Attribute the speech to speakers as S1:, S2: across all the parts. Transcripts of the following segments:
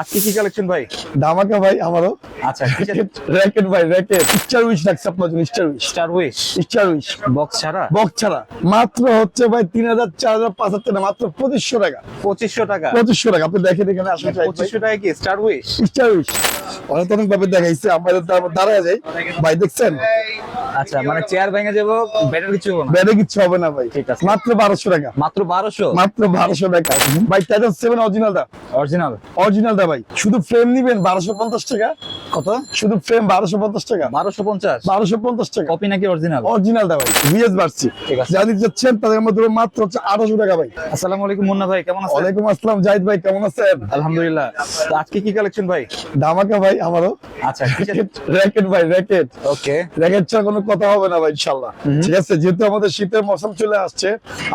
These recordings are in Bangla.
S1: আজকে কি কালেকশন ভাই?
S2: ধামাকা ভাই আমারও।
S1: আচ্ছা
S2: র্যাকেট ভাই র্যাকেট স্টার উইশ রাখছে আপনার জন্য star wish
S1: star wish
S2: star wish
S1: box ছাড়া?
S2: বক ছাড়া। মাত্র হচ্ছে ভাই তিন হাজার চার হাজার পাঁচ হাজার টাকা মাত্র পঁচিশশো টাকা।
S1: পঁচিশশো টাকা?
S2: পঁচিশশো টাকা আপনি দেখেন এখানে আসলে
S1: পঁচিশশো টাকা কি স্টার উইশ
S2: স্টার উইশ অনেক অনেক ভাবে দেখাইছে আমাদের দাঁড়ায় যাই। ভাই দেখছেন?
S1: আচ্ছা মানে চেয়ার ভেঙে যাব ব্যাটার কিছু হবে না।
S2: কিচ্ছু হবে না ভাই।
S1: ঠিক আছে।
S2: মাত্র বারোশো টাকা।
S1: মাত্র বারোশো?
S2: মাত্র বারোশো টাকা। ভাই টাইটান সেভেন অরিজিনালটা
S1: অরিজিনাল
S2: অরিজিনালটা ভাই। শুধু ফ্রেম নিবেন বারোশো পঞ্চাশ টাকা।
S1: কত?
S2: শুধু ফ্রেম বারোশো পঞ্চাশ টাকা।
S1: বারোশো পঞ্চাশ?
S2: বারোশো পঞ্চাশ টাকা।
S1: কপি নাকি অরিজিনাল
S2: অরিজিনালটা ভাই। ভিএস বাড়ছি।
S1: ঠিক আছে।
S2: চাচ্ছেন তাদের মধ্যে মাত্র হচ্ছে আঠারোশো টাকা ভাই।
S1: আসসালামু আলাইকুম মুন্না ভাই কেমন আছেন?
S2: ওয়ালাইকুম আসসালাম জাহিদ ভাই কেমন আছেন?
S1: আলহামদুলিল্লাহ। তো আজকে কি কালেকশন ভাই?
S2: ধামাকা ভাই আমারও।
S1: আচ্ছা
S2: র্যাকেট ভাই র্যাকেট
S1: ওকে
S2: র্যাকেট ছাড়া কোনো কথা হবে না ভাই ইনশাল্লাহ। ঠিক আছে যেহেতু আমাদের শীতের মৌসুম চলে আসছে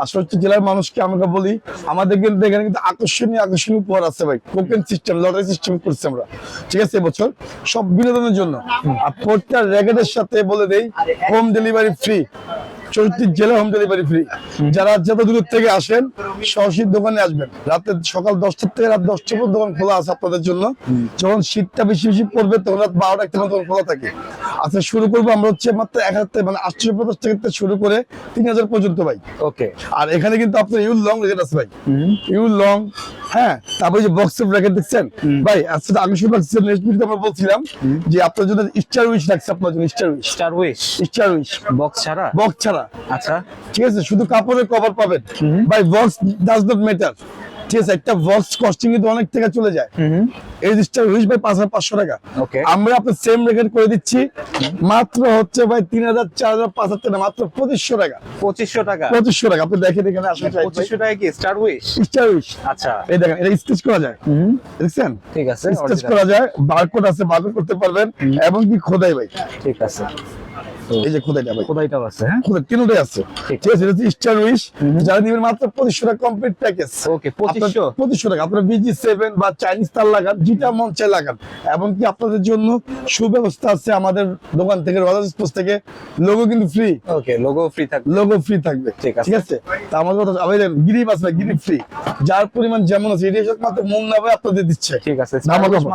S2: আশুগঞ্জ জেলার মানুষকে আমরা বলি আমাদের কিন্তু এখানে কিন্তু আকর্ষণীয় আকর্ষণীয় উপহার আছে ভাই কোকেন সিস্টেম লটারি সিস্টেম করছি আমরা। ঠিক আছে এবছর সব বিনোদনের জন্য। আর প্রত্যেকটা র্যাকেটের সাথে বলে দেই হোম ডেলিভারি ফ্রি। চৌত্রিশ জেলা হোম ডেলিভারি ফ্রি যারা যত দূর থেকে আসেন সরাসরি দোকানে আসবেন। রাতে সকাল দশটার থেকে রাত দশটা পর্যন্ত দোকান খোলা আছে আপনাদের জন্য। যখন শীতটা বেশি বেশি পড়বে তখন রাত বারোটা একটা দোকান খোলা থাকে। আচ্ছা শুরু করব আমরা হচ্ছে মাত্র এক হাজার থেকে মানে আটশো পঞ্চাশ টাকা থেকে শুরু করে তিন হাজার পর্যন্ত ভাই।
S1: ওকে
S2: আর এখানে কিন্তু আপনার ইউল লং রেখে আছে ভাই। ইউল লং হ্যাঁ তারপরে যে বক্সের রেখে দেখছেন? ভাই আজকে আকর্ষণ লাগছে নেক্সট ভিডিওতে আমরা বলছিলাম যে আপনার জন্য স্টার উইশ রাখছে আপনার জন্য star wish
S1: star wish
S2: star wish
S1: box ছাড়া?
S2: বক্স ছাড়া।
S1: আচ্ছা।
S2: ঠিক আছে শুধু কাপড়ের কভার পাবেন। বক্স ডাজ নট ম্যাটার ঠিক আছে একটা বক্স কস্টিং কিন্তু অনেক টাকা চলে যায়। এই জিনিসটা ভাই পাঁচ হাজার পাঁচশো টাকা। আমরা আপনার সেম করে দিচ্ছি। মাত্র হচ্ছে ভাই তিন হাজার চার হাজার পাঁচ হাজার টাকা মাত্র পঁচিশশো টাকা।
S1: পঁচিশশো টাকা।
S2: পঁচিশশো টাকা আপনি দেখেন এখানে আসলে
S1: পঁচিশশো টাকা কি স্টার উইশ
S2: স্টার উইশ
S1: আচ্ছা।
S2: এই দেখেন এটা স্টিচ করা যায়। দেখছেন?
S1: ঠিক আছে
S2: স্টিচ করা যায় বারকোড আছে বারকোড করতে পারবেন। এবং কি খোদাই ভাই।
S1: ঠিক আছে।
S2: এই যে খোদাইটা ভাই
S1: আছে হ্যাঁ?
S2: খোদাই তিনটাই আছে।
S1: ঠিক।
S2: আছে। এটা স্টার উইশ যারা মাত্র টাকা কমপ্লিট প্যাকেজ
S1: ওকে
S2: টাকা। আপনার বিজি বা চাইনিজ তার লাগান যেটা মন চাই লাগান। এবং কি আপনাদের জন্য সুব্যবস্থা আছে আমাদের দোকান থেকে রজার স্পোর্টস থেকে। লোগো কিন্তু ফ্রি
S1: ওকে লোগো ফ্রি থাকবে।
S2: লোগো ফ্রি থাকবে।
S1: ঠিক আছে।
S2: ঠিক আছে? তা আমাদের কথা আবেদন গিরিপ আছে গিরিপ ফ্রি যার পরিমাণ যেমন আছে এটা মাত্র মন না ভাই আপনাদের দিচ্ছে।
S1: ঠিক আছে?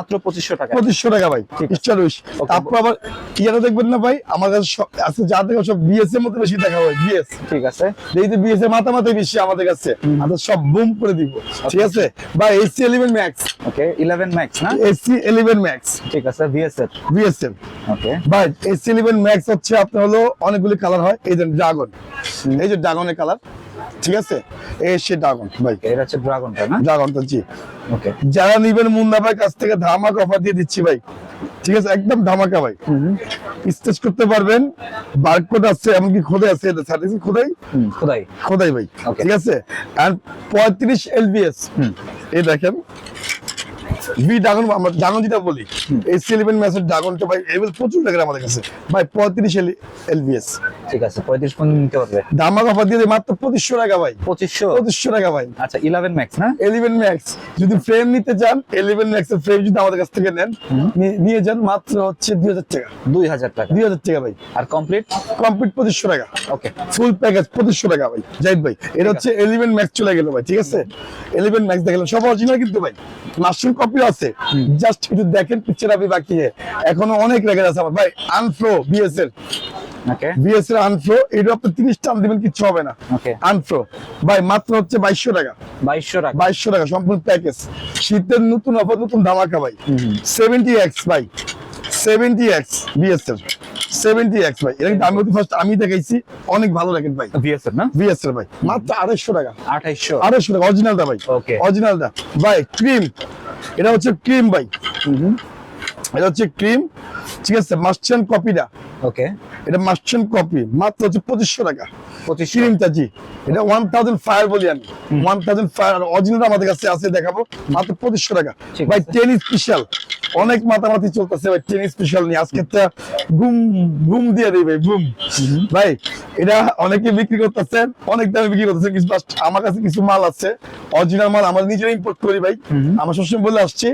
S1: মাত্র পঁচিশশো টাকা।
S2: পঁচিশশো টাকা ভাই। Star wish. তারপর আবার ইয়াটা দেখবেন না ভাই আমার কাছে আজকে যা সব বিএস এর মতো বেশি দেখা হয় বিএস
S1: ঠিক আছে।
S2: এই যে বিএস এর বেশি আমাদের কাছে। আমরা সব বুম করে দিব। ঠিক আছে? বা AC eleven max
S1: okay eleven max না?
S2: এসি এলিভেন ম্যাক্স
S1: ঠিক আছে বিএস এর।
S2: BSM
S1: okay.
S2: ভাই এসি এলিভেন ম্যাক্স হচ্ছে আপনার হলো অনেকগুলি কালার হয়। এই যে ড্রাগন এই যে ড্রাগনের কালার ঠিক আছে? এই সে ড্রাগন ভাই।
S1: এটা হচ্ছে ড্রাগনটা না?
S2: ড্রাগনটা জি।
S1: ওকে।
S2: যারা নিবেন মুন্না ভাই কাছ থেকে ধামাক অফার দিয়ে দিচ্ছি ভাই। ঠিক আছে? একদম ধামাকা ভাই। স্টেচ করতে পারবেন। বারকোড আছে এমনকি খোদাই আছে সার্টিফিকেট খোদাই।
S1: খোদাই।
S2: খোদাই ভাই। ঠিক আছে? আর পঁয়ত্রিশ এলবিএস এই দেখেন। ভি ড্রাগন আমরা ড্রাগন যেটা বলি এই সেলিভেন ম্যাচের ড্রাগনটা ভাই প্রচুর টাকার আমাদের কাছে। ভাই পঁয়ত্রিশ এলবিএস
S1: ঠিক আছে পঁয়ত্রিশ পর্যন্ত নিতে পারবে।
S2: অফার দিয়ে মাত্র পঁচিশশো টাকা ভাই।
S1: পঁচিশশো?
S2: পঁচিশশো টাকা ভাই।
S1: আচ্ছা ইলেভেন ম্যাক্স না?
S2: এলিভেন ম্যাক্স যদি ফ্রেম নিতে চান এলিভেন ম্যাক্স এর ফ্রেম যদি আমাদের কাছ থেকে নেন নিয়ে যান মাত্র হচ্ছে দুই হাজার টাকা।
S1: দুই হাজার টাকা।
S2: দুই হাজার টাকা ভাই।
S1: আর কমপ্লিট
S2: কমপ্লিট পঁচিশশো টাকা।
S1: ওকে
S2: ফুল প্যাকেজ পঁচিশশো টাকা ভাই। জাহিদ ভাই এটা হচ্ছে এলিভেন ম্যাক্স চলে গেল ভাই ঠিক আছে? এলিভেন ম্যাক্স দেখালাম। সব অরিজিনাল কিন্তু ভাই। মাস্টার কপি আছে। জাস্ট একটু দেখেন পিকচার আপনি বাকি এখনও অনেক রেখে আছে আমার। ভাই আনফ্লো বিএস এর বিএস এর আনফ্লো এটা আপনি তিরিশ টান দিবেন কিচ্ছু হবে না। আনফ্লো ভাই মাত্র হচ্ছে বাইশশো টাকা।
S1: বাইশশো টাকা।
S2: বাইশশো টাকা সম্পূর্ণ প্যাকেজ শীতের নতুন অফার নতুন ধামাকা ভাই। সেভেন্টি এক্স ভাই। সেভেন্টি এক্স সেভেন্টি এক্স ভাই। ফার্স্ট আমি দেখাইছি। অনেক ভালো র্যাকেট ভাই।
S1: ভিএস এর না?
S2: ভাই। মাত্র আড়াইশো টাকা।
S1: আঠাইশশো
S2: আড়াইশো টাকা অরিজিনালটা ভাই. অরিজিনালটা ভাই ক্রিম এটা হচ্ছে ক্রিম ভাই। এটা হচ্ছে ক্রিম। ঠিক আছে মাস্টার কপিটা।
S1: ওকে।
S2: এটা মাস্টার কপি মাত্র হচ্ছে পঁচিশশো টাকা।
S1: পঁচিশ
S2: ক্রিমটা জি। এটা ওয়ান থাউজেন্ড ফায়ার বলি আমি। ওয়ান থাউজেন্ড ফায়ার অরিজিনাল আমাদের কাছে আছে দেখাবো। মাত্র পঁচিশশো টাকা। ভাই। টেন স্পেশাল অনেক মাতামাতি চলতেছে ভাই টেন স্পেশাল নিয়ে। আজকে গুম গুম দিয়ে দিই ভাই গুম। ভাই এটা অনেকে বিক্রি করতেছে অনেক দামে বিক্রি করতেছে just আমার কাছে কিছু মাল আছে অরিজিনাল মাল আমরা নিজেরা ইম্পোর্ট করি ভাই। আমরা সবসময় বলে আসছি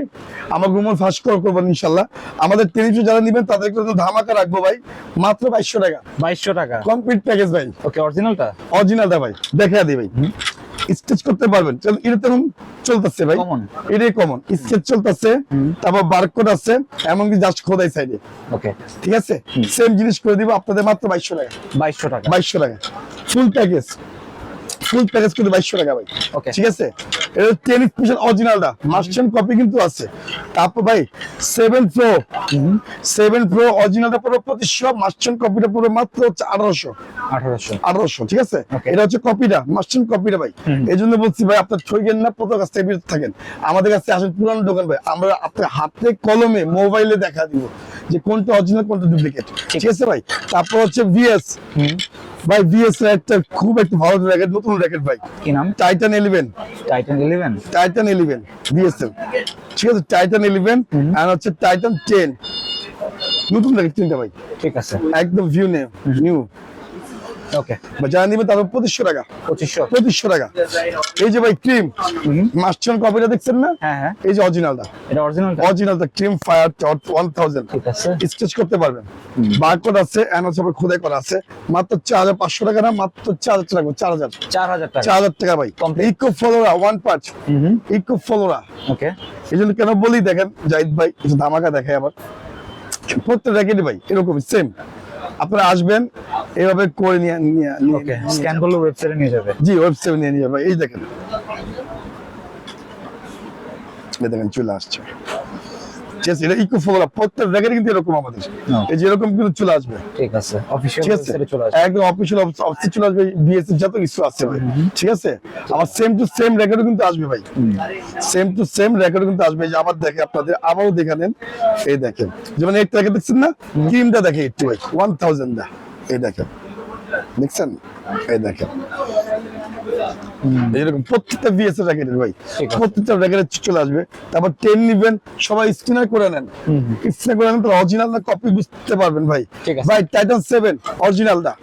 S2: আমার গুমল ফাঁস করব ইনশাল্লাহ। আমাদের টেলিভিশন যারা নিবেন তাদেরকে ধামাকা রাখব ভাই মাত্র বাইশশো টাকা।
S1: বাইশশো টাকা।
S2: কমপ্লিট প্যাকেজ ভাই।
S1: ওকে অরিজিনালটা
S2: অরিজিনালটা ভাই দেখা দিই ভাই। স্কেচ করতে পারবেন। এরকম এটা তেমন চলতেছে ভাই? এটাই কমন স্কেচ চলতেছে তারপর বারকোড আছে এমনকি জাস্ট খোদাই সাইডে
S1: ওকে
S2: ঠিক আছে? সেম জিনিস করে দিব আপনাদের মাত্র বাইশশো টাকা।
S1: বাইশশো টাকা।
S2: বাইশশো টাকা। ফুল প্যাকেজ ফুল প্যাকেজ করে বাইশশো টাকা ভাই। ঠিক আছে? এটা টেন স্পেশাল অরিজিনালটা মাস্টার কপি কিন্তু আছে। তারপর ভাই সেভেন প্রো সেভেন প্রো অরিজিনালটা পুরো পঁচিশশো মাস্টার কপিটা পুরো মাত্র হচ্ছে আঠারোশো।
S1: আঠারোশো।
S2: আঠারোশো ঠিক আছে? এটা হচ্ছে কপিটা মাস্টার কপিটা ভাই। এই জন্য বলছি ভাই আপনার ঠইকেন না প্রথম কাছ থেকে বিরত থাকেন। আমাদের কাছে আসেন পুরানো দোকান ভাই। আমরা আপনার হাতে কলমে মোবাইলে দেখা দিব যে কোনটা অরিজিনাল কোনটা ডুপ্লিকেট ঠিক। আছে ভাই? তারপর হচ্ছে ভিএস ভাই ভিএস একটা খুব একটা ভালো র্যাকেট নতুন র্যাকেট ভাই।
S1: কি নাম?
S2: Titan eleven
S1: Titan eleven
S2: Titan eleven BSL ঠিক আছে টাইটান ইলেভেন আর হচ্ছে টাইটান টেন নতুন র্যাকেট তিনটা ভাই।
S1: ঠিক আছে।
S2: একদম ভিউ নেম নিউ
S1: ওকে
S2: যারা নিবে তারপর পঁচিশশো টাকা।
S1: পঁচিশশো।
S2: পঁচিশশো টাকা। এই যে ভাই ক্রিম মাস্টার কপিটা দেখছেন না?
S1: হ্যাঁ হ্যাঁ।
S2: এই যে অরিজিনালটা
S1: এটা অরিজিনাল
S2: অরিজিনালটা ক্রিম ফায়ার ওয়ান থাউজেন্ড
S1: ঠিক আছে।
S2: স্কেচ করতে পারবেন। বারকোড আছে এন্ড আবার খোদাই করা আছে। মাত্র চার হাজার পাঁচশো টাকা না মাত্র চার হাজার টাকা চার হাজার।
S1: চার হাজার টাকা।
S2: চার হাজার টাকা ভাই। ইকো ফলোরা ওয়ান পাঁচ ইকো ফলোরা
S1: ওকে
S2: এই জন্য কেন বলি দেখেন জাহিদ ভাই কিছু ধামাকা দেখায় আবার। প্রত্যেক ভাই এরকম সেম আপনারা আসবেন এইভাবে করে নিয়ে
S1: ওকে স্ক্যান করলে ওয়েবসাইটে নিয়ে যাবে।
S2: জি ওয়েবসাইট নিয়ে নিয়ে যাবে। এই দেখেন। দেখেন চলে আসছে। এটা ইকো ফোলা প্রত্যেক র্যাকেটে কিন্তু এরকম আমাদের। এই যে এরকম কিন্তু চলে আসবে।
S1: ঠিক আছে অফিসিয়াল চলে আসবে।
S2: একদম অফিসিয়াল অফিসে চলে আসবে বিএস যত কিছু আছে ভাই। ঠিক আছে? আবার সেম টু সেম রেকর্ডও কিন্তু আসবে ভাই। সেম টু সেম রেকর্ডও কিন্তু আসবে। যে আবার দেখে আপনাদের আবারও দেখে নেন। এই দেখেন। যেমন এই ট্র্যাকে দেখছেন না? ক্রিমটা দেখে একটু ভাই ওয়ান থাউজেন্ড দা এই দেখেন। দেখছেন? এই দেখেন। এরকম প্রত্যেকটা বিএস এর র্যাকেটের ভাই প্রত্যেকটা র্যাকেটের চলে আসবে। তারপর টেন নিবেন সবাই স্ক্রিনার করে নেন। স্ক্রিনার করে নেন অরিজিনাল না কপি বুঝতে পারবেন ভাই। ভাই টাইটান সেভেন অরিজিনালটা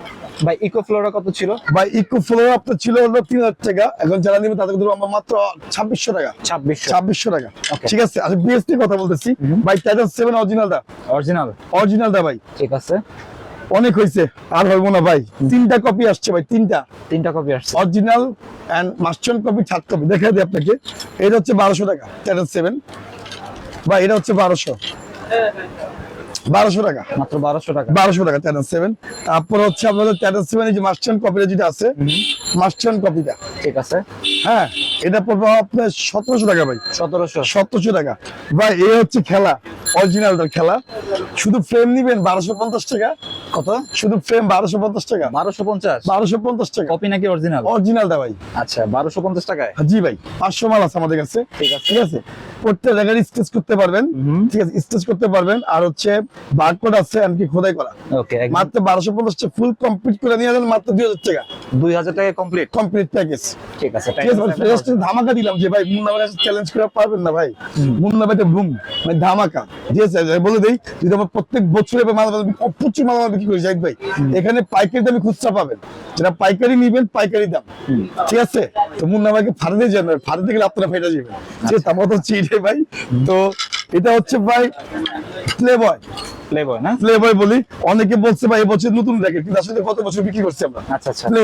S1: ভাই ইকো ফ্লোরা কত ছিল?
S2: ভাই ইকো ফ্লোর আপনার ছিল হলো তিন হাজার টাকা। এখন যারা নিবে তাদের আমরা মাত্র ছাব্বিশশো টাকা।
S1: ছাব্বিশশো।
S2: ছাব্বিশশো টাকা। ঠিক আছে আচ্ছা বিএসটি কথা বলতেছি। ভাই টাইটান সেভেন অরিজিনালটা
S1: অরিজিনাল
S2: অরিজিনালটা ভাই।
S1: ঠিক আছে।
S2: অনেক হয়েছে। আর হইবো না ভাই। তিনটা কপি আসছে ভাই তিনটা।
S1: তিনটা কপি আসছে।
S2: Original and master copy third copy দেখা দিই আপনাকে। এটা হচ্ছে বারোশো টাকা টাইটান সেভেন বা এটা হচ্ছে বারোশো। বারোশো টাকা।
S1: মাত্র বারোশো টাকা।
S2: বারোশো টাকা টাইটান সেভেন তারপর হচ্ছে আপনাদের টাইটান সেভেন যে মাস্টার কপিটা যেটা আছে মাস্টার কপিটা
S1: ঠিক আছে।
S2: হ্যাঁ এটা পড়বে আপনার সতেরোশো টাকা ভাই।
S1: সতেরোশো।
S2: সতেরোশো টাকা। ভাই হচ্ছে খেলা অরিজিনালটার খেলা। শুধু ফ্রেম নিবেন বারোশো পঞ্চাশ টাকা।
S1: কত?
S2: শুধু ফ্রেম বারোশো পঞ্চাশ টাকা।
S1: বারোশো পঞ্চাশ?
S2: বারোশো পঞ্চাশ টাকা।
S1: কপি নাকি অরিজিনাল
S2: অরিজিনালটা ভাই।
S1: আচ্ছা বারোশো পঞ্চাশ টাকায়?
S2: জি ভাই পাঁচশো মাল আছে আমাদের কাছে।
S1: ঠিক আছে।
S2: ঠিক আছে? প্রত্যেক জায়গায় করতে পারবেন। ঠিক আছে করতে পারবেন। আর হচ্ছে বারকোড আছে এমনকি খোদাই করা।
S1: ওকে
S2: মাত্র বারোশো পঞ্চাশ টাকা ফুল কমপ্লিট করে নিয়ে যাবেন মাত্র দুই হাজার টাকা।
S1: দুই হাজার টাকা কমপ্লিট
S2: কমপ্লিট প্যাকেজ
S1: ঠিক আছে
S2: ঠিক আছে ধামাকা দিলাম যে ভাই মুন্না ভাই চ্যালেঞ্জ করে পারবেন না ভাই। মুন্না ভাই বুম মানে ধামাকা। ঠিক আছে বলে দেই যদি আমার প্রত্যেক বছর এবার প্রচুর মাল মাল বিক্রি করি জাহিদ ভাই। এখানে পাইকারি দামে খুচরা পাবেন। যেটা পাইকারি নিবেন পাইকারি দাম। ঠিক আছে? তো মুন্না ভাইকে ফাড়ে যান ফাড়ে গেলে আপনারা ফেটে যাবেন। ঠিক আছে আমার তো চিড়ে ভাই। তো এটা হচ্ছে ভাই প্লে বয়
S1: প্লে বয় না?
S2: প্লে বলি। অনেকে বলছে ভাই নতুন র্যাকেট কিন্তু আসলে কত বছর বিক্রি করছি আমরা?
S1: আচ্ছা আচ্ছা।
S2: প্লে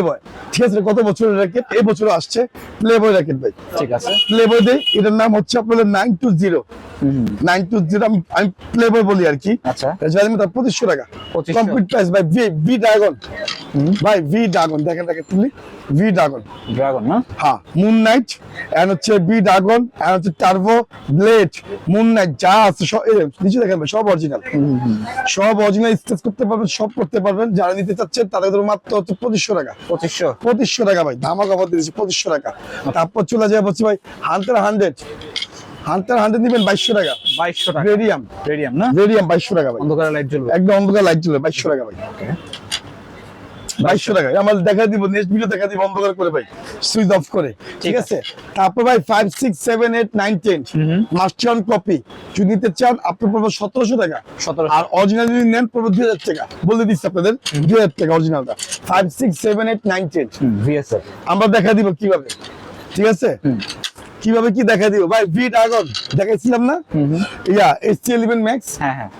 S2: ঠিক আছে কত বছরের র্যাকেট? এই বছর আসছে। প্লে বয় র্যাকেট ভাই।
S1: ঠিক আছে।
S2: প্লে বয় দেই। এটার নাম হচ্ছে আপনাদের nine two zero nine two zero আমি প্লে বয় বলি আর কি।
S1: আচ্ছা।
S2: জানি তার পঁচিশশো টাকা। কমপ্লিট প্রাইস ভাই ভি ভি ড্রাগন ভাই ভি ড্রাগন দেখেন দেখেন তুমি ভি ড্রাগন
S1: ড্রাগন না?
S2: হ্যাঁ মুন নাইট এন্ড হচ্ছে বি ড্রাগন এন্ড হচ্ছে টার্বো ব্লেড মুন নাইট যা আছে সব নিচে দেখেন ভাই, সব অরিজিনাল সব অরিজিনাল স্টেজ করতে পারবেন সব করতে পারবেন। যারা নিতে চাচ্ছেন তাদের ধরো মাত্র হচ্ছে পঁচিশশো টাকা।
S1: পঁচিশশো?
S2: পঁচিশশো টাকা ভাই ধামাক অফার দিয়েছি পঁচিশশো টাকা। তারপর চলে যায় বলছি ভাই হান্ড্রেড হান্ড্রেড হান্টার হান্ড্রেড নিবেন বাইশশো টাকা।
S1: বাইশশো টাকা।
S2: রেডিয়াম
S1: রেডিয়াম না?
S2: রেডিয়াম বাইশশো টাকা ভাই।
S1: অন্ধকার লাইট জ্বলবে।
S2: একদম অন্ধকার লাইট জ্বলবে বাইশশো টাকা ভাই। বাইশশো টাকা। আমার দেখা দিব নেক্সট ভিডিও দেখা দিব অন্ধকার করে ভাই। সুইচ অফ করে ঠিক আছে। তারপর ভাই five six seven eight nine ten master copy যদি নিতে চান আপনি পড়ব সতেরোশো টাকা।
S1: সতেরো
S2: আর অরিজিনাল যদি নেন পড়ব দুই হাজার টাকা। বলে দিচ্ছি আপনাদের দুই হাজার টাকা অরিজিনালটা five six seven eight nine ten আমরা দেখা দিব কীভাবে। ঠিক আছে? কীভাবে কি দেখা দিব? ভাই ভি ড্রাগন দেখাইছিলাম না? Yeah S T eleven max
S1: হ্যাঁ হ্যাঁ।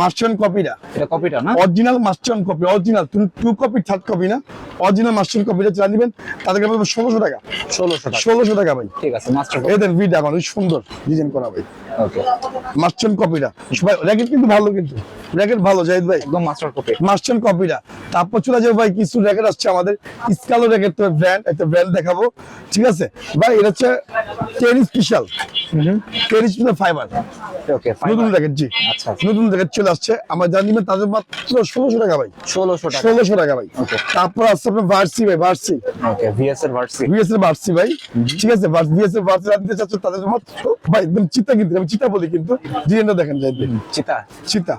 S2: মাস্টার কপিটা
S1: এটা কপিটা না?
S2: অরিজিনাল মাস্টার কপি অরিজিনাল তুমি টু কপি থার্ড কপি না? অরিজিনাল মাস্টার কপিটা চালা দিবেন তাদেরকে পাবেন ষোলোশো টাকা।
S1: ষোলোশো টাকা।
S2: ষোলোশো টাকা ভাই।
S1: ঠিক আছে মাস্টার
S2: এই দেন ভি ড্রাগন সুন্দর ডিজাইন করা ভাই।
S1: ওকে
S2: মাস্টার কপিটা সবাই র্যাকেট কিন্তু ভালো কিন্তু। র্যাকেট ভালো জাহিদ ভাই?
S1: একদম মাস্টার কপি
S2: মাস্টার কপিটা তারপর চলে যাব ভাই কিছু র্যাকেট আসছে আমাদের। স্কালো র্যাকেট তো ব্র্যান্ড একটা ব্র্যান্ড দেখাবো। ঠিক আছে? ভাই এটা হচ্ছে ten special ten special fibre
S1: okay
S2: নতুন র্যাকেট জি।
S1: আচ্ছা।
S2: নতুন র্যাকেট চলে আসছে। আমার তাদের মাত্র ষোলোশো টাকা ভাই।
S1: ষোলোশো টাকা।
S2: ষোলোশো টাকা ভাই. তারপর আসছে আপনার ভার্সি ভাই ভার্সি
S1: ওকে ভিএস এর ভার্সি
S2: ভিএস এর ভার্সি ভাই। ঠিক আছে ভিএস এর ভার্সি রাখতে তাদের মাত্র ভাই একদম চিতা কিন্তু আমি চিতা বলি কিন্তু। ডিজাইনটা দেখেন যাই
S1: চিতা।
S2: চিতা।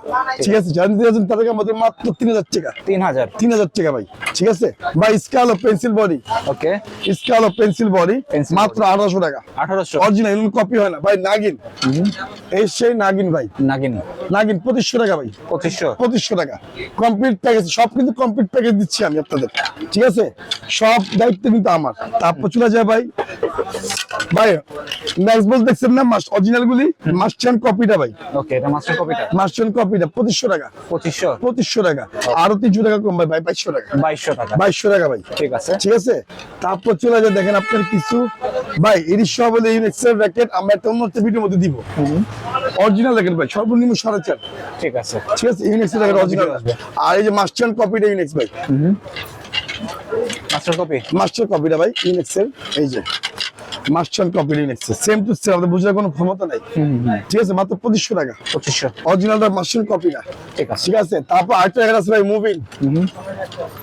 S2: ঠিক আছে যারা নিতে যাচ্ছেন তাদেরকে আমাদের মাত্র তিন হাজার টাকা।
S1: তিন হাজার।
S2: তিন হাজার টাকা ভাই ঠিক আছে? ভাই স্কালো পেন্সিল বডি
S1: ওকে
S2: স্কালো পেন্সিল বডি মাত্র আঠারোশো টাকা।
S1: আঠারোশো।
S2: অরিজিনাল কপি হয় না। ভাই নাগিন। এই সেই নাগিন ভাই।
S1: নাগিনী।
S2: নাগিন পঁচিশশো টাকা ভাই।
S1: পঁচিশশো।
S2: পঁচিশশো টাকা। কমপ্লিট প্যাকেজ সব কিন্তু কমপ্লিট প্যাকেজ দিচ্ছি আমি আপনাদের। ঠিক আছে? সব দায়িত্ব কিন্তু আমার। তারপর চলে যায় ভাই ভাই বল দেখছেন না মাস অরিজিনাল গুলি কপিটা ভাই।
S1: ওকে এটা মাস্টার কপিটা
S2: কপিটা পঁচিশশো টাকা।
S1: পঁচিশশো?
S2: পঁচিশশো টাকা। আরও তিনশো টাকা কম ভাই টাকা।
S1: বাইশশো টাকা।
S2: বাইশশো টাকা ভাই।
S1: ঠিক আছে।
S2: ঠিক আছে? তারপর চলে যায় দেখেন আপনার কিছু ভাই সব হলে ইউনিক্সের র্যাকেট আমরা একটা অন্য ভিডিওর মধ্যে দিব। অরিজিনাল র্যাকেট ভাই সর্বনিম্ন সাড়ে চার।
S1: ঠিক আছে।
S2: ঠিক আছে? ইউনিক্সের র্যাকেট অরিজিনাল
S1: আসবে।
S2: আর এই যে মাস্টার কপিটা ইউনিক্স ভাই।
S1: মাস্টার কপি
S2: মাস্টার কপিটা ভাই ইউনিক্সের এই যে। মাস্টার ইউনিক্সের সেম টু সেম বোঝার কোনো ক্ষমতা নাই। ঠিক আছে মাত্র পঁচিশশো টাকা।
S1: পঁচিশশো।
S2: অরিজিনালটা মাস্টার
S1: ঠিক আছে।
S2: ঠিক আছে তারপর আরেকটা র্যাকেট আছে ভাই মুভিং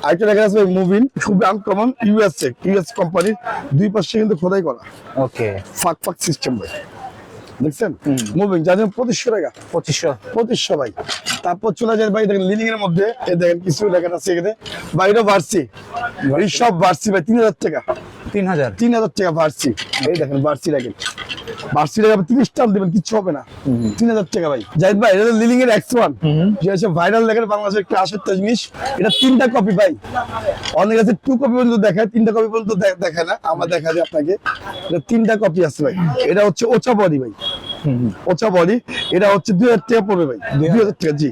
S2: আরেকটা র্যাকেট আছে ভাই মুভিং আনকমন ইউএসএ ইউএস কোম্পানির দুই পাশে কিন্তু খোদাই করা।
S1: ওকে
S2: ফাঁক ফাঁক সিস্টেম ভাই। দেখছেন? মুভিং যাদের পঁচিশশো টাকা।
S1: পঁচিশশো।
S2: পঁচিশশো ভাই। তারপর চলে যায় ভাই দেখেন লিলিং এর মধ্যে দেখেন কিছু লেখা আছে এখানে। ভাই এটা ভার্সি এই সব ভার্সি ভাই তিন হাজার টাকা।
S1: তিন হাজার
S2: তিন হাজার টাকা ভার্সি এই দেখেন ভার্সি রাখেন ভার্সি টাকা তিরিশ টান দেবেন কিচ্ছু হবে না। তিন হাজার টাকা ভাই। জাহিদ ভাই এটা লিলিং এর এক্স ওয়ান যে হচ্ছে ভাইরাল লেখেন বাংলাদেশের একটা আসেরটা জিনিস। এটা তিনটা কপি ভাই। অনেক আছে টু কপি পর্যন্ত দেখায় তিনটা কপি পর্যন্ত দেখায় না। আমার দেখা যায় আপনাকে। এটা তিনটা কপি আছে ভাই। এটা হচ্ছে ওচা বডি ভাই। ওচা বডি এটা হচ্ছে দুই হাজার টাকা পড়বে ভাই। দুই হাজার। টাকা জি।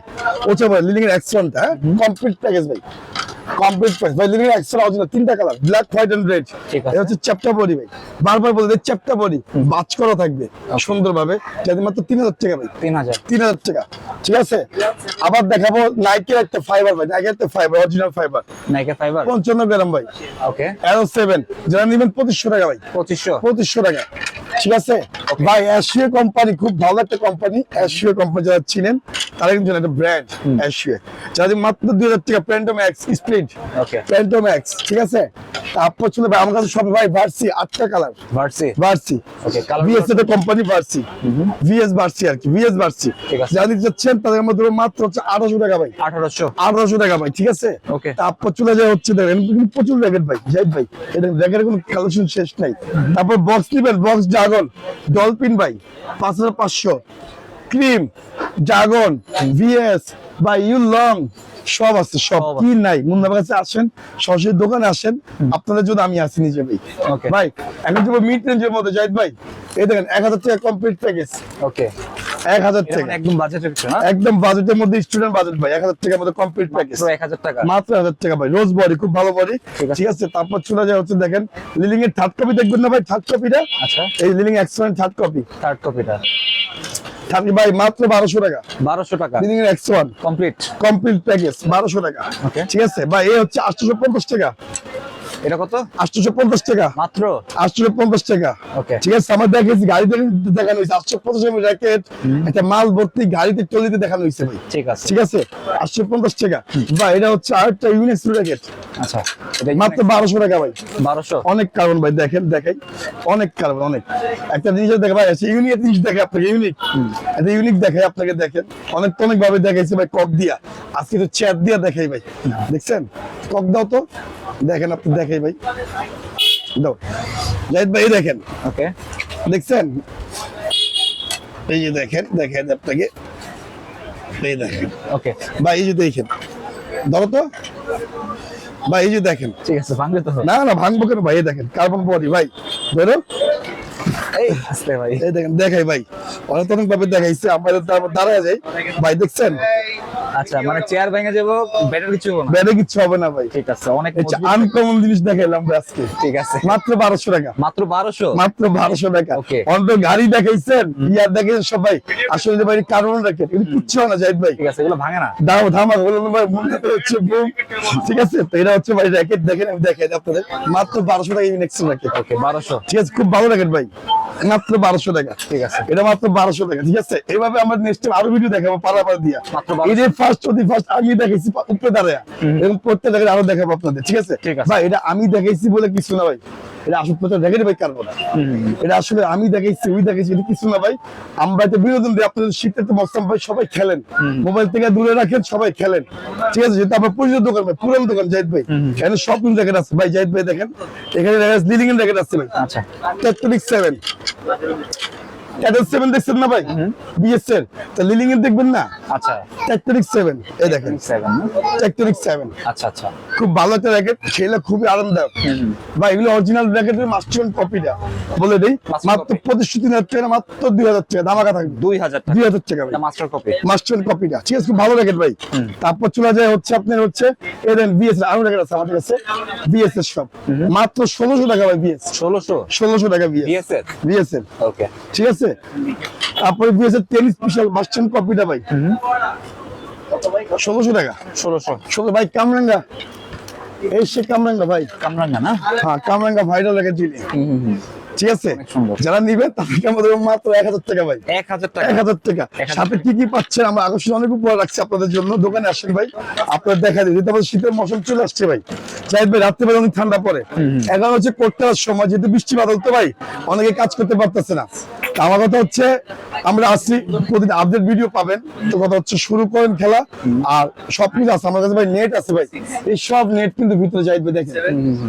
S2: ওচা বডি লিলিং এর এক্স ওয়ানটা কমপ্লিট প্যাকেজ ভাই। কমপ্লিট ভাই এক্স ওয়ান অরিজিনাল তিনটা colour black white and red
S1: ঠিক আছে।
S2: এটা হচ্ছে চ্যাপ্টা বডি ভাই বারবার বলতে চ্যাপ্টা বডি বাজ করা থাকবে সুন্দরভাবে। যাতে মাত্র তিন হাজার টাকা ভাই।
S1: তিন হাজার
S2: তিন হাজার টাকা। ঠিক আছে? আবার দেখাবো নাইকের একটা ফাইবার ভাই নাইকের একটা ফাইবার অরিজিনাল ফাইবার
S1: নাইকা ফাইবার
S2: পঞ্চান্ন গ্রাম ভাই।
S1: ওকে
S2: অ্যারো সেভেন যারা নেবেন পঁচিশশো টাকা ভাই।
S1: পঁচিশশো।
S2: পঁচিশশো টাকা। ঠিক আছে? ভাই কোম্পানি খুব ভালো একটা কোম্পানি অ্যাশিও কোম্পানি যারা চিনেন তারা কিন্তু একটা ব্র্যান্ড যাদের মাত্র দুই হাজার টাকা প্যান্টো ম্যাক্স ম্যাক্স ঠিক আছে? তারপর চলে ভাই আমার কাছে সব ভাই ভার্সি আটটা কালার
S1: ভার্সি
S2: ভার্সি ভিএস কোম্পানি ভার্সি ভিএস ভার্সি আর কি ভিএস ভার্সি মাত্র হচ্ছে আঠারোশো টাকা ভাই।
S1: আঠারোশো?
S2: আঠারোশো টাকা ভাই ঠিক আছে. তারপর চলে যায় হচ্ছে দেখেন কিন্তু প্রচুর র্যাকেট ভাই জাহিদ ভাই। এটা র্যাকেটের কোনো কালেকশন শেষ নাই। তারপর বক্স নিবেন বক্স ড্রাগন ডলফিন ভাই পাঁচ হাজার পাঁচশো। ক্রিম ড্রাগন ভিএস বা ইউ লং সব আছে সব। কি নাই? মুন্নাবার কাছে আসেন সরাসরি দোকানে আসেন। আপনাদের জন্য আমি আসি নিজে ভাই। ভাই এখন যাব মিড রেঞ্জের মধ্যে জাহিদ ভাই। এই দেখেন এক হাজার টাকা কমপ্লিট প্যাকেজ
S1: ওকে
S2: এক হাজার টাকা।
S1: একদম বাজেটের
S2: একদম বাজেটের মধ্যে স্টুডেন্ট বাজেট ভাই। এক হাজার টাকার মধ্যে কমপ্লিট প্যাকেজ
S1: এক হাজার টাকা।
S2: মাত্র হাজার টাকা ভাই। রোজ বডি খুব ভালো বডি
S1: ঠিক আছে।
S2: তারপর চলে যায় হচ্ছে দেখেন লিলিং এর থার্ড কপি দেখবেন না ভাই? থার্ড কপিটা
S1: আচ্ছা।
S2: এই লিলিং এক্সপেন্ট থার্ড কপি
S1: থার্ড কপিটা
S2: থার্ড ভাই মাত্র বারোশো টাকা।
S1: বারোশো টাকা।
S2: লিলিং এর X one
S1: complete
S2: complete package বারোশো টাকা। ঠিক আছে? ভাই এই হচ্ছে আটশোশো পঞ্চাশ টাকা।
S1: এটা কত?
S2: আটশোশো পঞ্চাশ টাকা।
S1: মাত্র?
S2: আটশো পঞ্চাশ টাকা।
S1: Okay.
S2: ঠিক আছে আমার দেখেছি গাড়িতে দেখানো র্যাকেট একটা মাল ভর্তি গাড়িতে টলিতে দেখানো ভাই।
S1: ঠিক আছে।
S2: ঠিক আছে? আটশো পঞ্চাশ টাকা। বা এটা হচ্ছে আরেকটা ইউনিক্স র্যাকেট।
S1: আচ্ছা এটা
S2: মাত্র টাকা ভাই। অনেক কারণ ভাই দেখেন দেখাই। অনেক কারণ অনেক। একটা জিনিস দেখে ভাই আছে ইউনিক জিনিস দেখে আপনাকে ইউনিক একটা ইউনিক দেখাই আপনাকে দেখেন। অনেক অনেক ভাবে দেখাইছে ভাই কক দিয়া। আজকে তো চ্যাট দিয়া দেখাই ভাই। দেখছেন? কক দাও তো। দেখেন আপনি দেখাই ভাই। দাও। জাহিদ ভাই দেখেন।
S1: ওকে
S2: দেখছেন? এই যে দেখেন দেখেন আপনাকে। এই দেখেন।
S1: ওকে
S2: ভাই এই যে দেখেন। ধরো তো। ভাই এই যে দেখেন।
S1: ঠিক আছে ভাঙবে তো।
S2: না না ভাঙবো কেন ভাই? দেখেন কার্বন বডি ভাই। ধরো।
S1: এই ভাই।
S2: দেখেন দেখাই ভাই। অনেক অনেক ভাবে দেখাইছে আমাদের তারপর দাঁড়ায় যাই। ভাই দেখছেন?
S1: আচ্ছা মানে চেয়ার ভেঙে যাব ব্যাটার কিছু হব না।
S2: কিচ্ছু হবে না ভাই।
S1: ঠিক আছে অনেক
S2: আনকমন জিনিস দেখাইলাম আজকে।
S1: ঠিক আছে।
S2: মাত্র বারোশো টাকা।
S1: মাত্র
S2: মাত্র টাকা. অন্ত গাড়ি দেখাইছেন ইয়ার সবাই। আসলে ভাই কারণ রাখেন এটা কিচ্ছু না জাহিদ ভাই।
S1: ঠিক আছে এগুলো ভাঙে না।
S2: দাও ধামা বলুন ভাই মনে হচ্ছে বুম ঠিক আছে তো এটা হচ্ছে ভাই র্যাকেট দেখেন আমি দেখাই আপনাদের। মাত্র বারোশো টাকা ইউনেক্সন র্যাকেট
S1: ওকে বারোশো।
S2: ঠিক আছে খুব ভালো র্যাকেট ভাই। মাত্র বারোশো টাকা।
S1: ঠিক আছে
S2: এটা মাত্র বারোশো টাকা ঠিক আছে? এইভাবে আমরা নেক্সট আরও ভিডিও দেখাবো পারাপার দিয়া।
S1: মাত্র 1200
S2: এই যে ফার্স্ট যদি ফার্স্ট আমি দেখাইছি উপরে দাঁড়ায়। এবং প্রত্যেক জায়গায় আরও দেখাবো আপনাদের ঠিক আছে?
S1: ঠিক আছে।
S2: ভাই এটা আমি দেখাইছি বলে কিছু না ভাই। এটা আসল প্রচার র্যাকেট ভাই কারবো না। এটা আসলে আমি দেখাইছি ওই দেখাইছি এটা কিছু না ভাই। আমরা তো বিনোদন দিই আপনাদের শীতের তো মৌসুম ভাই সবাই খেলেন। মোবাইল থেকে দূরে রাখেন সবাই খেলেন। ঠিক আছে যেটা আমার পরিচিত দোকান ভাই পুরান দোকান জাহিদ ভাই। এখানে কিছু জ্যাকেট আছে ভাই জাহিদ ভাই দেখেন। এখানে লিডিং এর জ্যাকেট আছে ভাই।
S1: আচ্ছা।
S2: টেকটনিক সেভেন সেভেন দেখছেন না ভাই? বিএস এর তা লিলিং এর দেখবেন না?
S1: আচ্ছা।
S2: সেভেন এই দেখেন।
S1: সেভেন আচ্ছা আচ্ছা।
S2: খুব ভালো একটা র্যাকেট খেলে খুবই আরামদায়ক। ভাই এগুলো অরিজিনাল র্যাকেটের মাস্টার কপিটা বলে দেই মাত্র
S1: copy।
S2: পঁচিশশো তিন হাজার টাকা না, মাত্র দুই হাজার টাকা। দামাকা থাকবে।
S1: দুই হাজার
S2: দুই হাজার টাকা
S1: মাস্টার কপি
S2: মাস্টার কপিটা ঠিক আছে খুব ভালো র্যাকেট ভাই। তারপর চলে যায় হচ্ছে আপনার হচ্ছে এডেন বিএস আরও র্যাকেট আছে আমাদের কাছে। বিএস এর সব মাত্র ষোলোশো টাকা ভাই বিএস
S1: ষোলোশো।
S2: ষোলোশো টাকা বিএস বিএস এর
S1: ওকে
S2: ঠিক আছে? তারপরে দিয়েছে টেনিস স্পেশাল বাসছেন কপিটা ভাই। ষোলোশো টাকা।
S1: ষোলোশো।
S2: ষোলো ভাই কামরাঙ্গা। এই সে কামরাঙ্গা ভাই।
S1: কামরাঙ্গা না?
S2: হ্যাঁ কামরাঙ্গা ভাইরাল রেখে চিনি ঠিক আছে? যারা নিবে তাদেরকে আমাদের মাত্র এক হাজার টাকা ভাই।
S1: এক হাজার টাকা।
S2: এক হাজার টাকা। সাথে কি কি পাচ্ছেন? আমরা আকর্ষণ অনেক উপহার রাখছি আপনাদের জন্য। দোকানে আসেন ভাই। আপনার দেখা দিই। তারপর শীতের মশল চলে আসছে ভাই। চাই ভাই রাত্রে বেলা অনেক ঠান্ডা পড়ে। এখন হচ্ছে করতে সময়। যেহেতু বৃষ্টি বাদল তো ভাই অনেকে কাজ করতে পারতেছে না। আমার কথা হচ্ছে আমরা আসছি প্রতিদিন আপডেট ভিডিও পাবেন। তো কথা হচ্ছে শুরু করেন খেলা। আর সবকিছু আছে আমার কাছে ভাই নেট আছে ভাই। এই সব নেট কিন্তু ভিতরে যাইবে দেখেন।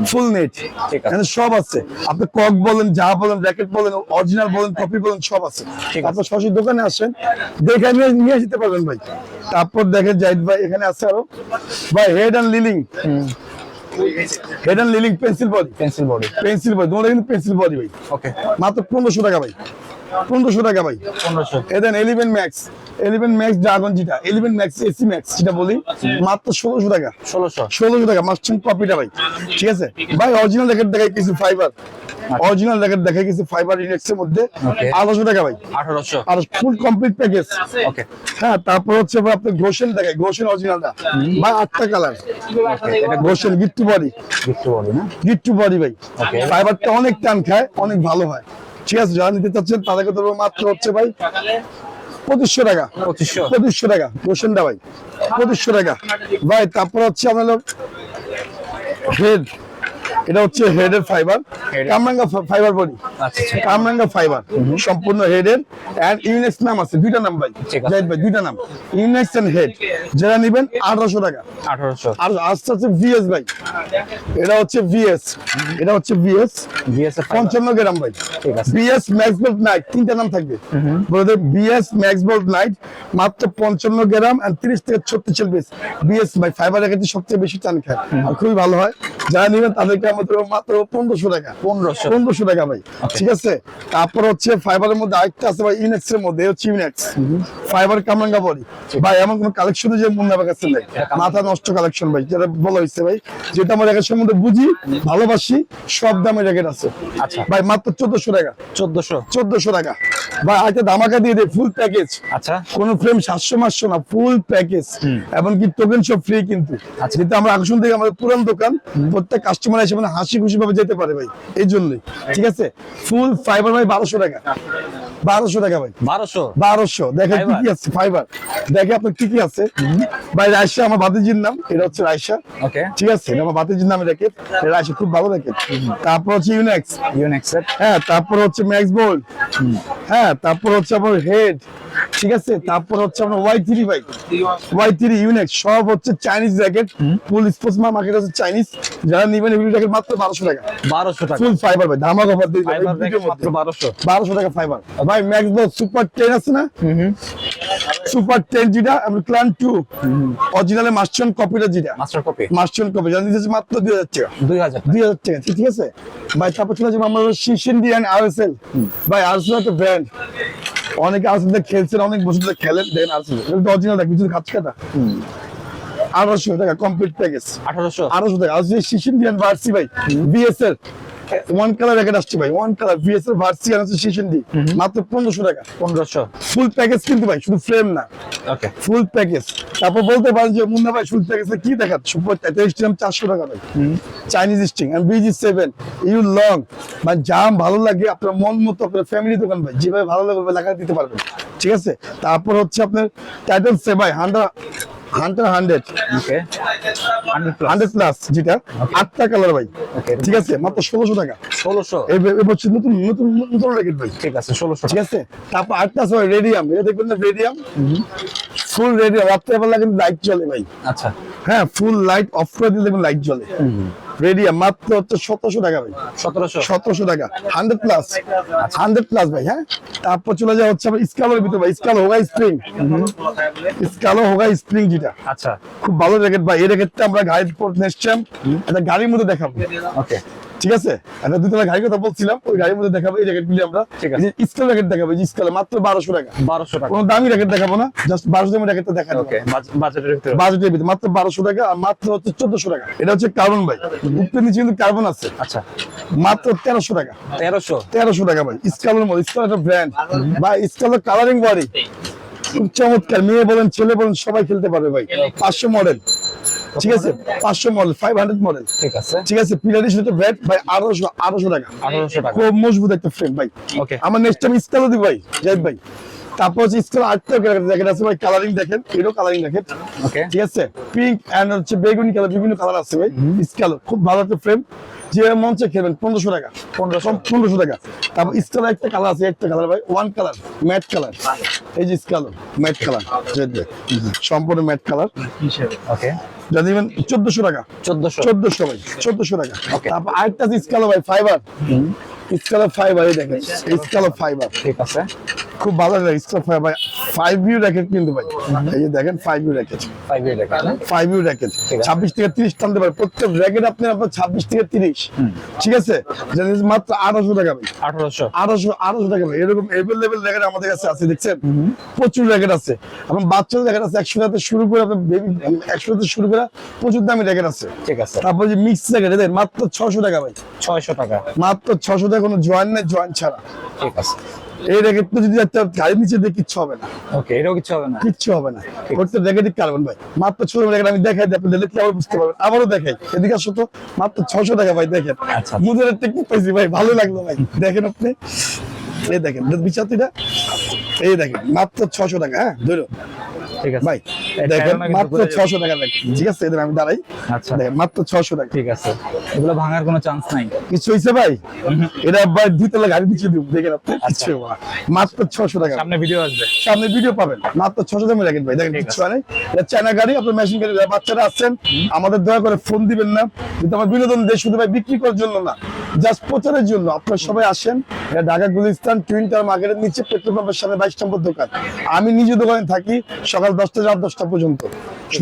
S2: ফুল নেট এখানে সব আছে। আপনি কক বলেন যা বলেন র্যাকেট বলেন অরিজিনাল বলেন কপি বলেন সব আছে। আপনার সরাসরি দোকানে আসেন দেখে নিয়ে নিয়ে যেতে পারবেন ভাই। তারপর দেখেন জাহিদ ভাই এখানে আছে আরও। ভাই head and Li Ning head and Li Ning pencil body
S1: pencil body
S2: pencil body কিন্তু পেন্সিল বডি ভাই।
S1: ওকে
S2: মাত্র পনেরোশো টাকা ভাই। পনেরোশো টাকা ভাই।
S1: পনেরোশো।
S2: এদেন eleven max eleven max dragon যেটা এলিভেন ম্যাক্স এসি ম্যাক্স যেটা বলি মাত্র ষোলোশো টাকা।
S1: ষোলোশো।
S2: ষোলোশো টাকা কপিটা ভাই। ঠিক আছে? ভাই অরিজিনাল কিছু ফাইবার অরিজিনাল জ্যাকেট দেখাই কিছু ফাইবার ইনেক্সের মধ্যে আঠারোশো টাকা ভাই।
S1: আঠারোশো।
S2: আর ফুল কমপ্লিট প্যাকেজ
S1: ওকে
S2: হ্যাঁ তারপর হচ্ছে ঘোষেন দেখাই ঘোষেন অরিজিনালটা ভাই আটটা কালার ঘোষেন গিট্টু বডি
S1: গিফট বডি না?
S2: গিট্টু বডি ভাই. ফাইবারটা অনেক টান খায় অনেক ভালো হয়। ঠিক আছে যারা নিতে চাচ্ছেন তাদেরকে তো মাত্র হচ্ছে ভাই পঁচিশশো টাকা।
S1: পঁচিশশো।
S2: টাকা ঘোষেনটা ভাই পঁচিশশো টাকা। ভাই তারপর হচ্ছে আপনার হেড এটা হচ্ছে হেডের ফাইবার কামরাঙ্গা ফাইবার বডি
S1: আচ্ছা আচ্ছা।
S2: কামরাঙ্গা ফাইবার সম্পূর্ণ হেডের এন্ড ইউনেক্স নাম আছে দুইটা নাম ভাই। জাহিদ ভাই দুইটা নাম। ইউনেক্স এন্ড হেড যারা নেবেন আঠারোশো টাকা।
S1: আঠারোশো।
S2: আর আস্তে আস্তে ভিএস ভাই। এটা হচ্ছে ভিএস এটা হচ্ছে ভিএস
S1: বিএসএফ
S2: পঞ্চান্ন গ্রাম ভাই। বিএস ম্যাক্স বোল্ট নাইট তিনটা নাম থাকবে। বলে বিএস ম্যাক্স বোল্ট নাইট মাত্র পঞ্চান্ন গ্রাম আর তিরিশ থেকে ছত্রিশ বিএস ভাই ফাইবার রেখেতে সবচেয়ে বেশি টান খায়। আর খুবই ভালো হয়। যারা নেবেন তাদেরকে আমাদের মাত্র পনেরোশো টাকা।
S1: পনেরোশো।
S2: পনেরোশো টাকা ভাই। ঠিক আছে? তারপর হচ্ছে ফাইবারের মধ্যে আরেকটা আছে ভাই ইনেক্স এর মধ্যে হচ্ছে ইউনেক্স ফাইবার কামরাঙ্গা বডি। ভাই এমন কোন কালেকশন যে মুন্না কাছে নেই মাথা নষ্ট কালেকশন ভাই যেটা বলা হয়েছে ভাই। যেটা আমার সম্বন্ধে বুঝি ভালোবাসি সব দামের র্যাকেট আছে।
S1: আচ্ছা।
S2: ভাই মাত্র চোদ্দশো টাকা।
S1: চোদ্দশো।
S2: চোদ্দশো টাকা। ভাই আজকে ধামাকা দিয়ে দেয় ফুল প্যাকেজ
S1: আচ্ছা।
S2: কোন ফ্রেম সাতশো মাসশো না ফুল প্যাকেজ এমনকি টোকেন সব ফ্রি কিন্তু।
S1: আচ্ছা।
S2: যেহেতু আমরা আকর্ষণ থেকে আমাদের পুরান দোকান প্রত্যেক কাস্টমার এসে মানে হাসি খুশি ভাবে যেতে পারে ভাই এই জন্যই। ঠিক আছে? ফুল ফাইবার ভাই বারোশো টাকা। বারোশো টাকা ভাই।
S1: বারোশো?
S2: বারোশো। দেখেন কি কি আছে ফাইবার দেখে আপনার কি কি আছে। ভাই রায়সা আমার বাতিজির নাম এটা হচ্ছে রায়সা
S1: ওকে।
S2: ঠিক আছে? এটা আমার বাতিজির নামে রেখে রায়সা খুব ভালো রেখে তারপর হচ্ছে ইউনেক্স
S1: ইউনেক্সের
S2: হ্যাঁ তারপর হচ্ছে ম্যাক্স বোল্ড হ্যাঁ তারপর হচ্ছে আমার হেড ঠিক আছে? তারপর হচ্ছে আমার ওয়াই থ্রি ভাই। ওয়াই থ্রি ইউনেক সব হচ্ছে Chinese racket full sports market হচ্ছে চাইনিজ যারা নিবেন এগুলি র্যাকেট মাত্র বারোশো টাকা।
S1: বারোশো টাকা।
S2: ফুল ফাইবার ভাই ধামাক অফার দিয়ে
S1: মাত্র বারোশো।
S2: বারোশো টাকা ফাইবার ভাই ম্যাক্স বল সুপার টেন আছে না? সুপার টেন যেটা এবং ক্লান টু অরিজিনালে মাস্টার কপিটা যেটা।
S1: মাস্টার কপি
S2: মাস্টার কপি জানি দিয়েছে মাত্র টাকা। টাকা। ঠিক আছে? ভাই তারপর চলে যাব আমরা শিশিন্ডি অ্যান্ড আরএসএল ভাই আরএসএল একটা ব্র্যান্ড অনেকে আরএসএল খেলছেন অনেক বছর খেলেন। দেখেন আরএসএল অরিজিনাল কিছু খাচ্ছে কাটা আঠারোশো টাকা কমপ্লিট প্যাকেজ
S1: আঠারোশো?
S2: আঠারোশো টাকা। আর ভার্সি ভাই বিএসএল ওয়ান কালার র্যাকেট আসছে ভাই ওয়ান কালার বিএসএল ভার্সি আর হচ্ছে মাত্র পনেরোশো টাকা।
S1: পনেরোশো।
S2: ফুল প্যাকেজ কিন্তু ভাই শুধু ফ্রেম না।
S1: ওকে
S2: ফুল প্যাকেজ তারপর বলতে পারেন যে মুন্না ভাই ফুল প্যাকেজে কি দেখাত সুপার স্টিং চারশো টাকা ভাই। চাইনিজ স্টিং আর বিজি সেভেন ইউ লং মানে যা ভালো লাগে আপনার মন মতো আপনার ফ্যামিলি দোকান ভাই যেভাবে ভালো লাগবে লেখা দিতে পারবেন। ঠিক আছে? তারপর হচ্ছে আপনার টাইটেল সে ভাই hundred hundred hundred.
S1: Okay hundred plus
S2: যেটা আটটা কালার ভাই। ঠিক আছে মাত্র ষোলোশো টাকা।
S1: ষোলোশো।
S2: এবছর নতুন নতুন নতুন রেকেট ভাই।
S1: ঠিক আছে ষোলোশো।
S2: ঠিক আছে তারপর আটটা সময় রেডিয়াম এটা দেখবেন না রেডিয়াম ফুল রেডিয়াম রাত্রেবেলা কিন্তু লাইট জ্বলে ভাই।
S1: আচ্ছা।
S2: হ্যাঁ ফুল লাইট অফ করে দিলে দেখবেন লাইট জ্বলে রেডিয়াম মাত্র হচ্ছে সতেরোশো টাকা ভাই।
S1: সতেরোশো?
S2: টাকা। হান্ড্রেড প্লাস হান্ড্রেড প্লাস ভাই হ্যাঁ? তারপর চলে যায় হচ্ছে স্কালোর ভিতরে ভাই। স্কালো হোগা স্প্রিং স্কালো হোগা স্প্রিং যেটা।
S1: আচ্ছা।
S2: খুব ভালো র্যাকেট ভাই। এই র্যাকেটটা আমরা গাড়ির পর নেসছিলাম এটা গাড়ির মধ্যে দেখাবো।
S1: ওকে
S2: ঠিক আছে? একটা দুতলা গাড়ির কথা বলছিলাম ওই গাড়ির মধ্যে দেখাবো এই র্যাকেট গুলি আমরা। স্কাল র্যাকেট দেখাবো এই স্কালে মাত্র বারোশো টাকা।
S1: বারোশো টাকা।
S2: কোনো দামি র্যাকেট দেখাবো না জাস্ট বারোশো দামি র্যাকেটটা দেখা
S1: ওকে বাজেটের ভিতরে।
S2: বাজেটের ভিতরে মাত্র বারোশো টাকা আর মাত্র হচ্ছে চোদ্দশো টাকা। এটা হচ্ছে কার্বন ভাই উপরে নিচে কিন্তু কার্বন আছে।
S1: আচ্ছা।
S2: মাত্র তেরোশো টাকা।
S1: তেরোশো?
S2: তেরোশো টাকা ভাই। স্কালের মধ্যে স্কাল একটা ব্র্যান্ড বা স্কালের কালারিং বডি খুব চমৎকার। মেয়ে বলেন ছেলে বলেন সবাই খেলতে পারবে ভাই। পাঁচশো মডেল ঠিক আছে? পাঁচশো মডেল ফাইভ হান্ড্রেড মডেল
S1: ঠিক আছে।
S2: ঠিক আছে? ভাই আঠারোশো আঠারোশো টাকা।
S1: আঠারোশো টাকা।
S2: খুব মজবুত একটা ফ্রেম ভাই।
S1: ওকে
S2: আমার নেক্সট টাইম ভাই। জাহিদ ভাই। তারপর হচ্ছে স্কাল জ্যাকেট আছে ভাই কালারিং দেখেন। এরও কালারিং
S1: ওকে
S2: ঠিক আছে? পিঙ্ক এন্ড হচ্ছে বেগুনি কালার বিভিন্ন কালার আছে ভাই। স্কালো খুব ভালো একটা ফ্রেম যে মঞ্চে খেলবেন পনেরোশো টাকা। পনেরোশো। পনেরোশো টাকা। তারপর স্কালো একটা কালার আছে একটা কালার ভাই ওয়ান কালার ম্যাট কালার এই যে স্কালো ম্যাট কালার সম্পূর্ণ ম্যাট কালার
S1: ওকে
S2: যা দিবেন চোদ্দশো টাকা।
S1: চোদ্দশো।
S2: চোদ্দশো ভাই চোদ্দশো টাকা। তারপর আরেকটা আছে স্কালো ভাই ফাইবার ফাইবার দেখেন। ফাইবার
S1: ঠিক আছে।
S2: খুব ভালো লাগে ফাইবার ফাইভ ভিউ র্যাকেট কিন্তু ভাই। এই যে দেখেন ফাইভ ভিউ র্যাকেট
S1: ফাইভ টাকা
S2: ফাইভ র্যাকেট ছাব্বিশ থেকে তিরিশ টানতে পারে। প্রত্যেক র্যাকেট আপনি আপনার ছাব্বিশ থেকে তিরিশ। ঠিক আছে? মাত্র আঠারোশো টাকা ভাই।
S1: আঠারোশো।
S2: আঠারোশো আঠারোশো টাকা ভাই। এরকম এভেলেবেল র্যাকেট আমাদের কাছে আছে দেখছেন? প্রচুর র্যাকেট আছে। আপনার বাচ্চাদের র্যাকেট আছে একশো টাকা শুরু করে আপনার বেবি একশো টাকা শুরু করে প্রচুর দামি র্যাকেট আছে।
S1: ঠিক আছে।
S2: তারপর যে মিক্স র্যাকেট মাত্র ছশো টাকা ভাই।
S1: ছয়শো টাকা।
S2: মাত্র ছশো টাকা কোনো জয়েন নেই জয়েন ছাড়া।
S1: ঠিক আছে।
S2: এই র্যাকেটটা যদি একটা গাড়ির নিচে দিয়ে কিচ্ছু হবে না।
S1: ওকে এটাও কিছু হবে না।
S2: কিচ্ছু হবে না। করতে র্যাকেটই কার্বন ভাই। মাত্র ছোট র্যাকেট আমি দেখাই দিই আপনি দেখলে আবার বুঝতে পারবেন। আবারও দেখাই। এদিকে আসো তো মাত্র ছশো টাকা ভাই দেখেন।
S1: আচ্ছা।
S2: মুদের টেকনিক পাইছি ভাই ভালো লাগল ভাই। দেখেন আপনি। এই দেখেন বিচারতিটা এই দেখেন মাত্র ছশো টাকা হ্যাঁ ধরো।
S1: ঠিক আছে।
S2: ভাই দেখেন মাত্র
S1: ঘুরে যাবে।
S2: ছশো টাকা দেখেন ঠিক আছে এদের আমি দাঁড়াই।
S1: আচ্ছা।
S2: দেখেন মাত্র ছশো টাকা।
S1: ঠিক আছে। এগুলো ভাঙার কোনো চান্স নাই।
S2: কিছু হয়েছে ভাই? এটা ভাই দুতলা গাড়ি পিছিয়ে দিব। দেখেন আপনি। কিচ্ছু হবে না। মাত্র ছশো টাকা।
S1: সামনে ভিডিও আসবে।
S2: সামনে ভিডিও পাবেন। মাত্র ছশো দামে রাখেন ভাই। দেখেন
S1: ঠিক
S2: নাই। এটা চায়না গাড়ি আপনার মেশিন গাড়ি। বাচ্চারা আসছেন আমাদের দয়া করে ফোন দিবেন না। কিন্তু আমার বিনোদন দেশ শুধু ভাই বিক্রি করার জন্য না জাস্ট প্রচারের জন্য। আপনারা সবাই আসেন। এটা ঢাকা গুলিস্তান টুইন টাওয়ার মার্কেটের নিচে পেট্রোল পাম্পের সামনে বাইশ নম্বর দোকান। আমি নিজে দোকানে থাকি। সকাল দশটা রাত দশটা পর্যন্ত।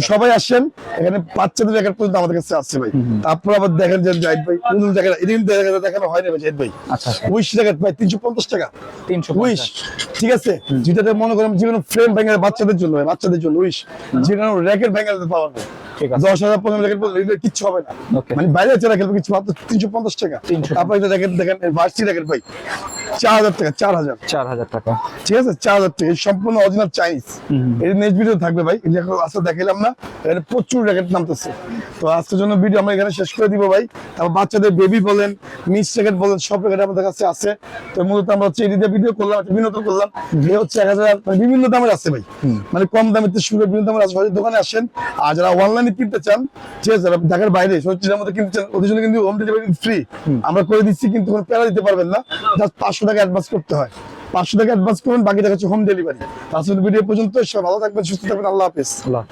S2: সবাই আসেন এখানে বাচ্চাদের জায়গা পর্যন্ত আমাদের কাছে আসছে ভাই। তারপর আবার দেখেন যে জাহিদ ভাই নতুন জায়গা এদিন দেখানো হয় না জাহিদ ভাই।
S1: আচ্ছা। আচ্ছা
S2: উইশ জায়গা ভাই তিনশো পঞ্চাশ টাকা।
S1: তিনশো
S2: উইশ ঠিক আছে? যেটাতে মনে করেন যে কোনো ফ্রেম ভেঙে বাচ্চাদের জন্য বাচ্চাদের জন্য উইশ যে কোনো র্যাকেট ভেঙে পাওয়া যায়।
S1: ঠিক আছে।
S2: দশ হাজার পনেরো র্যাকেট কিচ্ছু হবে না। মানে বাইরে আছে র্যাকেট কিছু মাত্র তিনশো পঞ্চাশ টাকা।
S1: 350
S2: তারপর একটা দেখেন ভার্সি র্যাকেট ভাই। চার হাজার টাকা চার হাজার।
S1: চার হাজার টাকা।
S2: ঠিক আছে? চার হাজার টাকা। সম্পূর্ণ অরিজিনাল চাইনিজ এর নেক্সট ভিডিও থাকবে ভাই। আজকে দেখালাম না। এখানে প্রচুর র্যাকেট নামতেছে। তো আজকের জন্য ভিডিও আমরা এখানে শেষ করে দিব ভাই। তারপর বাচ্চাদের বেবি বলেন মিস র্যাকেট বলেন সব র্যাকেট আমাদের কাছে আছে। তো মূলত আমরা হচ্ছে এদিকে ভিডিও করলাম একটা বিনোদন করলাম। এ হচ্ছে এক হাজার মানে বিভিন্ন দামের আছে ভাই। মানে কম দামের থেকে শুরু বিভিন্ন দামের আছে। দোকানে আসেন আর যারা অনলাইনে কিনতে চান ঠিক আছে ঢাকার বাইরে সত্যির মধ্যে কিনতে চান ওদের জন্য কিন্তু হোম ডেলিভারি ফ্রি আমরা করে দিচ্ছি কিন্তু কোনো প্যারা দিতে পারবেন না। জাস্ট পাঁচশো টাকা অ্যাডভান্স করতে হয়। পাঁচশো টাকা অ্যাডভান্স করবেন বাকি টাকা হচ্ছে হোম ডেলিভারি আজকের ভিডিও পর্যন্ত সব ভালো থাকবেন, সুস্থ থাকবেন। আল্লাহ হাফিজ।
S1: আল্লাহ।